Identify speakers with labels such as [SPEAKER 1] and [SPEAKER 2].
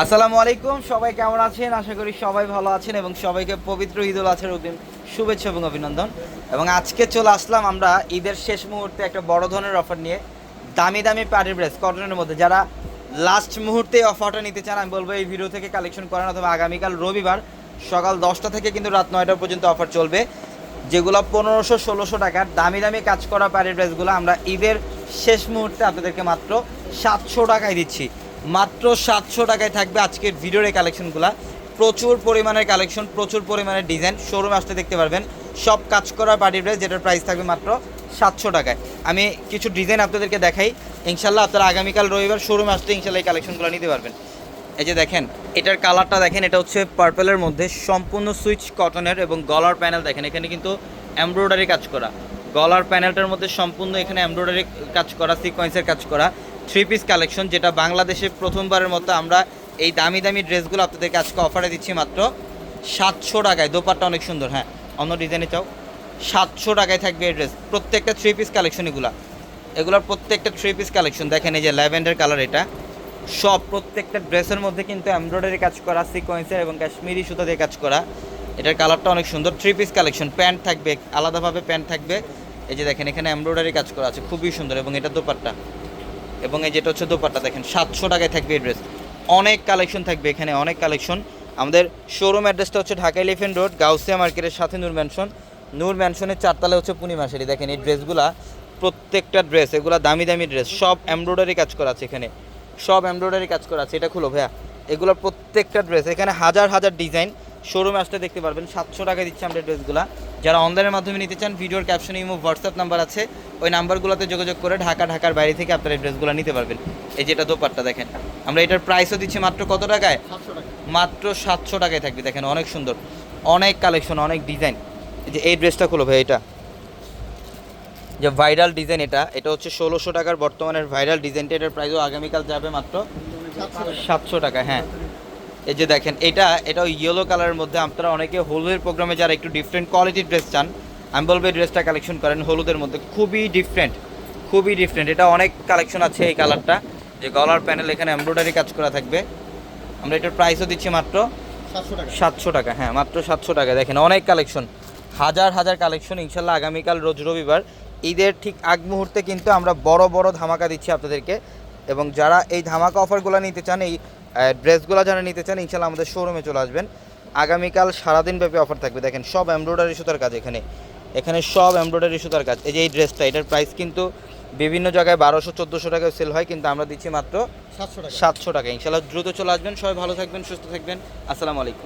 [SPEAKER 1] আসসালামু আলাইকুম, সবাই কেমন আছেন? আশা করি সবাই ভালো আছেন এবং সবাইকে পবিত্র ঈদ উল আজহার অগ্রিম শুভেচ্ছা এবং অভিনন্দন। এবং আজকে চলে আসলাম আমরা ঈদের শেষ মুহূর্তে একটা বড় ধরনের অফার নিয়ে দামি দামি পার্টি ড্রেস কটনের মধ্যে। যারা লাস্ট মুহূর্তে অফারটা নিতে চান, আমি বলব এই ভিডিও থেকে কালেকশন করেন অথবা আগামীকাল রবিবার সকাল দশটা থেকে কিন্তু রাত নয়টা পর্যন্ত অফার চলবে, যেগুলো পনেরোশো, ষোলোশো টাকার দামি দামি কাজ করা পাড়ির ড্রেসগুলো আমরা ঈদের শেষ মুহূর্তে আপনাদেরকে মাত্র সাতশো টাকায় দিচ্ছি। মাত্র সাতশো টাকায় থাকবে আজকের ভিডিওর এই কালেকশনগুলো। প্রচুর পরিমাণের কালেকশন, প্রচুর পরিমাণের ডিজাইন। শোরুমে আসতে দেখতে পারবেন, সব কাজ করা পার্টি ড্রেস যেটার প্রাইস থাকবে মাত্র সাতশো টাকায়। আমি কিছু ডিজাইন আপনাদেরকে দেখাই। ইনশাল্লাহ আপনারা আগামীকাল রবিবার শোরুমে আসতে ইনশাল্লাহ এই কালেকশনগুলো নিতে পারবেন। এই যে দেখেন, এটার কালারটা দেখেন, এটা হচ্ছে পার্পেলের মধ্যে সম্পূর্ণ সুইচ কটনের এবং গলার প্যানেল দেখেন, এখানে কিন্তু এমব্রয়ডারি কাজ করা। গলার প্যানেলটার মধ্যে সম্পূর্ণ এখানে এমব্রয়ডারি কাজ করা সিকোয়েন্সের কাজ করা। থ্রি পিস কালেকশন, যেটা বাংলাদেশে প্রথমবারের মতো আমরা এই দামি দামি ড্রেসগুলো আপনাদেরকে আজকে অফারে দিচ্ছি মাত্র সাতশো টাকায়। দোপারটা অনেক সুন্দর হ্যাঁ অন্য ডিজাইনে চাও। সাতশো টাকায় থাকবে এই ড্রেস প্রত্যেকটা থ্রি পিস কালেকশন এগুলা। এগুলোর প্রত্যেকটা থ্রি পিস কালেকশন দেখেন এই যে ল্যাভেন্ডার কালার এটা। সব প্রত্যেকটা ড্রেসের মধ্যে কিন্তু এমব্রয়ডারি কাজ করা সিকোয়েন্সের এবং কাশ্মীরি সুতা দিয়ে কাজ করা। এটার কালারটা অনেক সুন্দর। থ্রি পিস কালেকশন প্যান্ট থাকবে, আলাদাভাবে প্যান্ট থাকবে। এই যে দেখেন এখানে এমব্রয়ডারি কাজ করা আছে, খুবই সুন্দর এবং এটা দোপাট্টা। এবং এই যেটা হচ্ছে দোপাট্টা, দেখেন, সাতশো টাকায় থাকবে এই ড্রেস অনেক কালেকশন থাকবে এখানে, অনেক কালেকশন আমাদের শোরুম অ্যাড্রেসটা হচ্ছে ঢাকা এলিফেন্ট রোড গাউসিয়া মার্কেটের সাথে নূর ম্যানশন নূর ম্যানশনের চারতলা হচ্ছে পূর্ণিমা শাড়ি দেখেন, এই ড্রেসগুলা প্রত্যেকটা ড্রেস এগুলা দামি দামি ড্রেস সব এমব্রয়ডারি কাজ করা আছে এখানে। সব এমব্রয়ডারি কাজ করা আছে, এটা খুলো ভাইয়া। এগুলো প্রত্যেকটা ড্রেস এখানে হাজার হাজার ডিজাইন শোরুমে আসতে দেখতে পারবেন সাতশো টাকা দিচ্ছে আমরা ড্রেসগুলা। যারা অনলাইনের মাধ্যমে নিতে চান ভিডিওর ক্যাপশনে ইমো হোয়াটসঅ্যাপ নাম্বার আছে। ওই নাম্বারগুলোতে যোগাযোগ করে ঢাকা ঢাকার বাইরে থেকে আপনারা এই ড্রেসগুলো নিতে পারবেন। এই যেটা দোপাট্টা দেখেন আমরা এটার প্রাইসও দিচ্ছি মাত্র কত টাকায়? মাত্র সাতশো টাকায় থাকবে দেখেন অনেক সুন্দর। অনেক কালেকশন অনেক ডিজাইন এই যে এই ড্রেসটা খুলো ভাই এটা। যে ভাইরাল ডিজাইন এটা এটা হচ্ছে ষোলোশো টাকার বর্তমানের ভাইরাল ডিজাইনটা এটার প্রাইসও আগামীকাল যাবে মাত্র সাতশো টাকা হ্যাঁ। এই যে দেখেন এটা এটা ইয়েলো কালারের মধ্যে আপনারা অনেকে হলুদের প্রোগ্রামে যারা একটু ডিফারেন্ট কোয়ালিটির ড্রেস চান আমি বলব এই ড্রেসটা কালেকশন করেন হলুদের মধ্যে খুবই ডিফারেন্ট খুবই ডিফারেন্ট এটা অনেক কালেকশন আছে এই কালারটা যে গলার প্যানেল এখানে এমব্রয়ডারি কাজ করা থাকবে। আমরা এটার প্রাইসও দিচ্ছি মাত্র
[SPEAKER 2] সাতশো টাকা।
[SPEAKER 1] সাতশো টাকা হ্যাঁ মাত্র সাতশো টাকা। দেখেন অনেক কালেকশন হাজার হাজার কালেকশন ইনশাল্লাহ আগামীকাল রোজ রবিবার। ঈদের ঠিক আগ মুহূর্তে কিন্তু আমরা বড় বড় ধামাকা দিচ্ছি আপনাদেরকে। এবং যারা এই ধামাকা অফারগুলো নিতে চান এই ড্রেসগুলো যারা নিতে চান ইনশাল্লাহ আমাদের শোরুমে চলে আসবেন। আগামীকাল সারাদিন ব্যাপী অফার থাকবে। দেখেন সব এমব্রয়ডারি সুতার কাজ এখানে। এখানে সব এমব্রয়ডারি সুতার কাজ। এই যে এই ড্রেসটা এটার প্রাইস কিন্তু বিভিন্ন জায়গায় বারোশো চোদ্দোশো টাকায় সেল হয় কিন্তু আমরা দিচ্ছি মাত্র
[SPEAKER 2] সাতশো টাকা।
[SPEAKER 1] সাতশো টাকা। ইনশাল্লাহ দ্রুত চলে আসবেন। সবাই ভালো থাকবেন সুস্থ থাকবেন। আসসালামু আলাইকুম।